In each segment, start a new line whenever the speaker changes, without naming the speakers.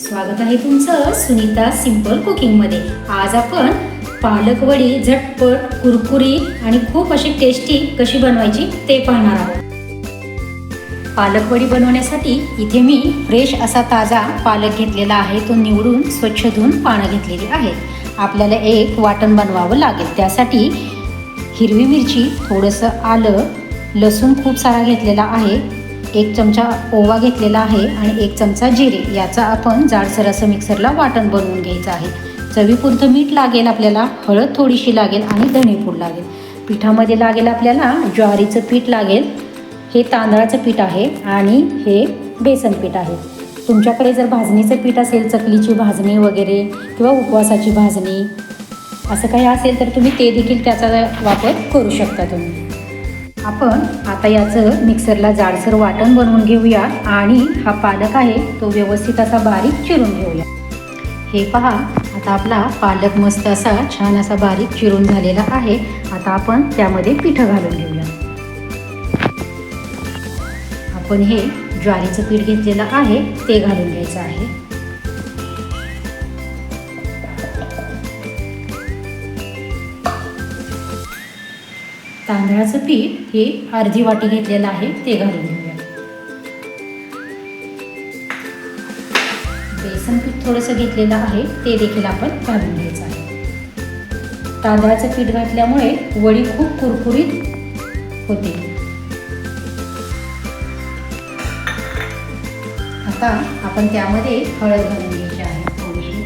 स्वागत आहे तुमचं सुनीता सिंपल कुकिंगमध्ये. आज आपण पालक वडी झटपट कुरकुरी आणि खूप अशी टेस्टी कशी बनवायची ते पाहणार आहोत. पालक वडी बनवण्यासाठी इथे मी फ्रेश असा ताजा पालक घेतलेला आहे. तो निवडून स्वच्छ धुवून पानं घेतलेली आहेत. आपल्याला एक वाटण बनवावं लागेल. त्यासाठी हिरवी मिरची थोडंसं आलं लसूण खूप सारा घेतलेला आहे. एक चमचा ओवा घेतलेला आहे आणि एक चमचा जिरे. याचा आपण जाडसर असं मिक्सरला वाटण बनवून घ्यायचं आहे. चवीपुरतं मीठ लागेल आपल्याला हळद थोडीशी लागेल आणि धणेपूड लागेल. पिठामध्ये लागेल आपल्याला ज्वारीचं पीठ लागेल. हे तांदळाचं पीठ आहे आणि हे बेसन पीठ आहे. तुमच्याकडे जर भाजणीचं पीठ असेल चकलीची भाजणी वगैरे किंवा उपवासाची भाजणी असं काही असेल तर तुम्ही ते देखील त्याचा वापर करू शकता तुम्ही. आपण आता याचं मिक्सरला जाडसर वाटण बनवून घेऊया आणि हा पालक आहे तो व्यवस्थित असा बारीक चिरून घेऊया. हे पहा आता आपला पालक मस्त असा छान असा बारीक चिरून झालेला आहे. आता आपण त्यामध्ये पिठं घालून घेऊया. आपण हे ज्वारीचं पीठ घेतलेलं आहे ते घालून घ्यायचं आहे. तांदळाचं पीठ हे अर्धी वाटी घेतलेलं आहे ते घालून घेऊया. बेसन पीठ थोडंसं घेतलेलं आहे ते देखील आपण घालून घ्यायचं आहे. तांदळाचं पीठ घातल्यामुळे वडी खूप कुरकुरीत होते. आता आपण त्यामध्ये हळद घालून घ्यायची आहे थोडीशी.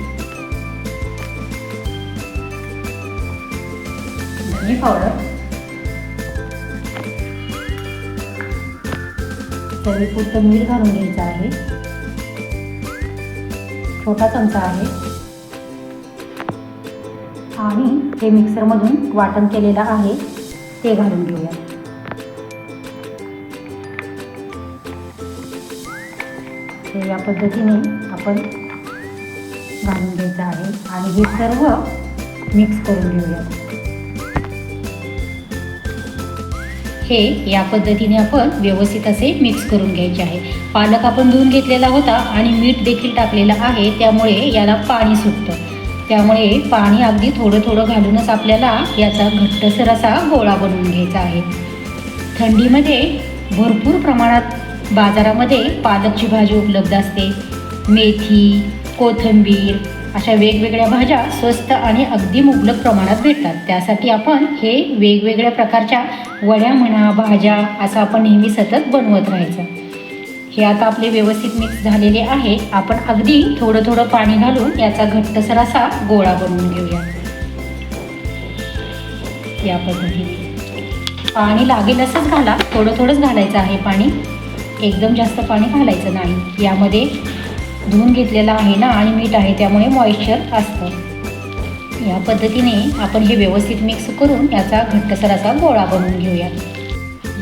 धने पावडर. चवीपुरतं मीठ घालून घ्यायचं आहे. छोटा चमचा आहे. आणि हे मिक्सरमधून वाटण केलेलं आहे. ते घालून घेऊया. हे या पद्धतीने आपण घालून घ्यायचं आहे. आणि हे सर्व मिक्स करून घेऊया. हे या पद्धतीने आपण व्यवस्थित असे मिक्स करून घ्यायचे आहे. पालक आपण धुवून घेतलेला होता आणि मीठ देखील टाकलेलं आहे त्यामुळे याला पाणी सुटतं. त्यामुळे पाणी अगदी थोडं थोडं घालूनच आपल्याला याचा घट्टसर असा गोळा बनवून घ्यायचा आहे. थंडीमध्ये भरपूर प्रमाणात बाजारामध्ये पालकची भाजी उपलब्ध असते. मेथी कोथिंबीर अशा वेगवेगळ्या भाज्या स्वस्त आणि अगदी मुबलक प्रमाणात भेटतात. त्यासाठी आपण हे वेगवेगळ्या प्रकारच्या वड्या म्हणा भाज्या असं आपण नेहमी सतत बनवत राहायचं. हे आता आपले व्यवस्थित मिक्स झालेले आहे. आपण अगदी थोडं थोडं पाणी घालून याचा घट्टसर असा गोळा बनवून घेऊया. या पद्धतीने. पाणी लागेल असंच घाला. थोडं थोडंच घालायचं आहे पाणी. एकदम जास्त पाणी घालायचं नाही. यामध्ये धुवून घेतलेला आहे ना आणि मीठ आहे त्यामुळे मॉइश्चर असतं. या पद्धतीने आपण हे व्यवस्थित मिक्स करून याचा घट्टसर असा गोळा बनवून घेऊया.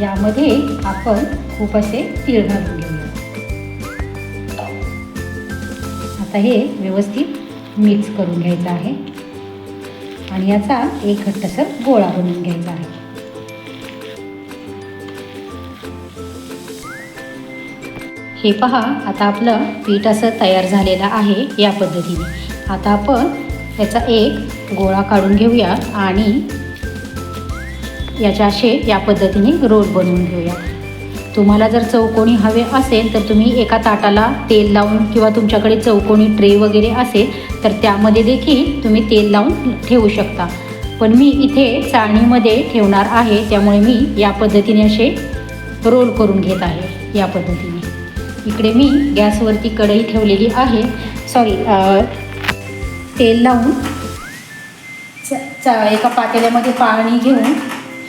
यामध्ये आपण खूप असे तीळ घालून घेऊया. आता हे व्यवस्थित मिक्स करून घ्यायचं आहे. आणि याचा एक घट्टसर गोळा बनवून घ्यायचा आहे. हे पहा आता आपलं पीठ असं तयार झालेलं आहे या पद्धतीने. आता आपण याचा एक गोळा काढून घेऊया आणि याच्या असे या पद्धतीने रोल बनवून घेऊया. तुम्हाला जर चौकोनी हवे असेल तर तुम्ही एका ताटाला तेल लावून किंवा तुमच्याकडे चौकोनी ट्रे वगैरे असेल तर त्यामध्ये देखील तुम्ही तेल लावून ठेवू शकता. पण मी इथे चाळणीमध्ये ठेवणार आहे त्यामुळे मी या पद्धतीने असे रोल करून घेत आहे या पद्धतीने. इकडे मी गॅसवरती कढई ठेवलेली आहे. सॉरी तेल लावून च चा एका पातेल्यामध्ये पाणी घेऊन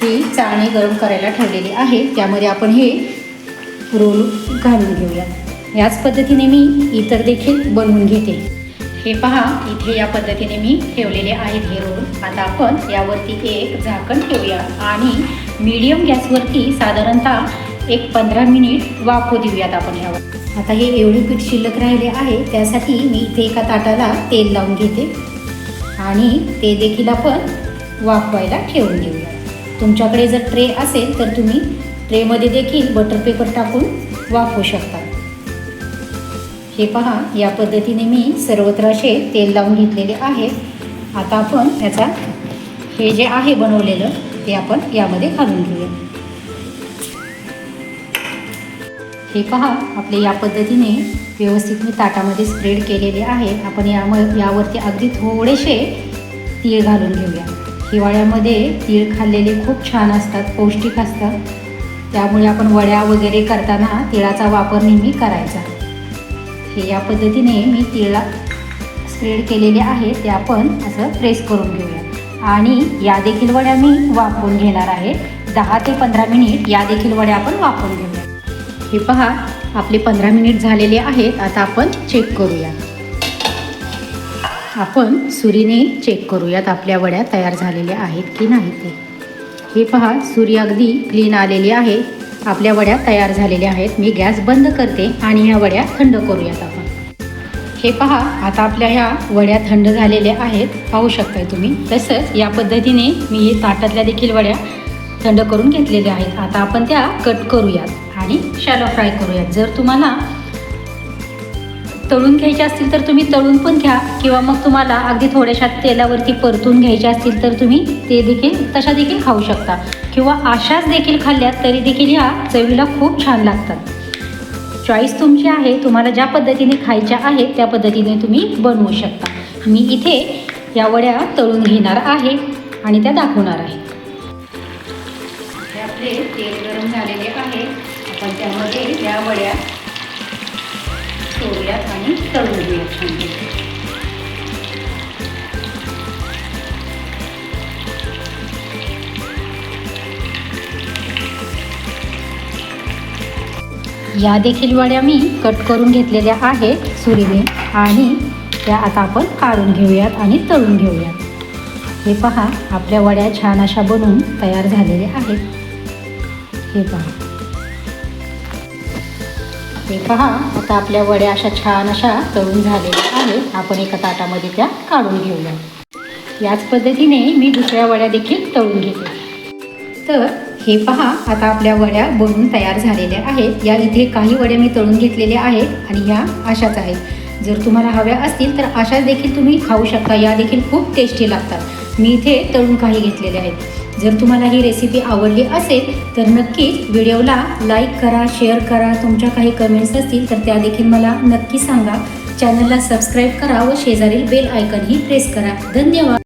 ही चाळणी गरम करायला ठेवलेली आहे. त्यामध्ये आपण हे रोल घालून घेऊया. याच पद्धतीने मी इतर देखील बनवून घेते. हे पहा इथे या पद्धतीने मी ठेवलेले आहेत हे रोल. आता आपण यावरती एक झाकण ठेवूया. आणि मीडियम गॅसवरती साधारणतः एक पंधरा मिनिट वाफू देऊयात आपण यावर आता हे एवढे पीठ शिल्लक राहिले आहे त्यासाठी मी इथे एका ताटाला तेल लावून घेते. आणि ते देखील आपण वाफवायला ठेवून देऊया. तुमच्याकडे जर ट्रे असेल तर तुम्ही ट्रेमध्ये देखील बटर पेपर टाकून वाफवू शकता. हे पहा या पद्धतीने मी सर्वत्र असे तेल लावून घेतलेले आहे. आता आपण याचा हे जे आहे बनवलेलं ते आपण यामध्ये घालून घेऊया. हे पहा आपले या पद्धतीने व्यवस्थित मी ताटामध्ये स्प्रेड केलेले आहे. आपण यामुळे यावरती अगदी थोडेसे तीळ घालून घेऊया. हिवाळ्यामध्ये तीळ खाल्लेले खूप छान असतात पौष्टिक असतात. त्यामुळे आपण वड्या वगैरे करताना तिळाचा वापर नेहमी करायचा. हे या पद्धतीने मी तिळा स्प्रेड केलेले आहे ते आपण असं प्रेस करून घेऊया. आणि या देखील वड्या मी वापरून घेणार आहे. दहा ते पंधरा मिनिट या देखील वड्या आपण वापरून घेऊया. हे पहा आपले पंधरा मिनिट झालेले आहेत आता आपण चेक करूया आपण सुरीने चेक करूयात आपल्या वड्या तयार झालेल्या आहेत की नाही ते. हे पहा सुरी अगदी क्लीन आलेली आहे. आपल्या वड्या तयार झालेल्या आहेत. मी गॅस बंद करते आणि ह्या वड्या थंड करूयात आपण. हे पहा आता आपल्या ह्या वड्या थंड झालेल्या आहेत. पाहू शकताय तुम्ही. तसंच या पद्धतीने मी हे ताटातल्या देखील वड्या थंड करून घेतलेल्या आहेत. आता आपण त्या कट करूयात. आणि शॅलो फ्राय करूयात. जर तुम्हाला तळून घ्यायचे असतील तर तुम्ही तळून पण घ्या किंवा मग तुम्हाला अगदी थोड्याशा तेलावरती परतून घ्यायचे असतील तर तुम्ही ते देखील तशा देखील खाऊ शकता. किंवा अशाच देखील खाल्ल्यात तरी देखील ह्या चवीला खूप छान लागतात. चॉईस तुमची आहे. तुम्हाला ज्या पद्धतीने खायच्या आहेत त्या पद्धतीने तुम्ही बनवू शकता. मी इथे या वड्या तळून घेणार आहे आणि त्या दाखवणार आहे. आपले तेल गरम झालेले आहे. पण त्यामध्ये या वड्या सोडूयात आणि तळून घेऊयात छान या देखील वड्या मी कट करून घेतलेल्या आहेत सुरीने आणि त्या आता आपण काढून घेऊयात आणि तळून घेऊयात. हे पहा आपल्या वड्या छान अशा बनवून तयार झालेल्या आहेत. हे पहा. हे पहा. आता आपल्या वड्या अशा छान अशा तळून झालेल्या आहेत. आपण एका ताटामध्ये त्या काढून घेऊया. याच पद्धतीने मी दुसऱ्या वड्या देखील तळून घेते. तर हे पहा आता आपल्या वड्या बनून तयार झालेल्या आहेत. या इथे काही वड्या मी तळून घेतलेल्या आहेत आणि ह्या अशाच आहेत. जर तुम्हाला हव्या असतील तर अशा देखील तुम्ही खाऊ शकता. या देखील खूप टेस्टी लागतात. मी इथे तळून काही घेतलेल्या आहेत. जर तुम्हाला ही रेसिपी आवडली असेल तर नक्कीच व्हिडिओला लाईक करा शेअर करा. तुमच्या काही कमेंट्स असतील तर त्या देखील मला नक्की सांगा. चॅनलला सबस्क्राईब करा व शेजारील बेल आयकनही प्रेस करा. धन्यवाद.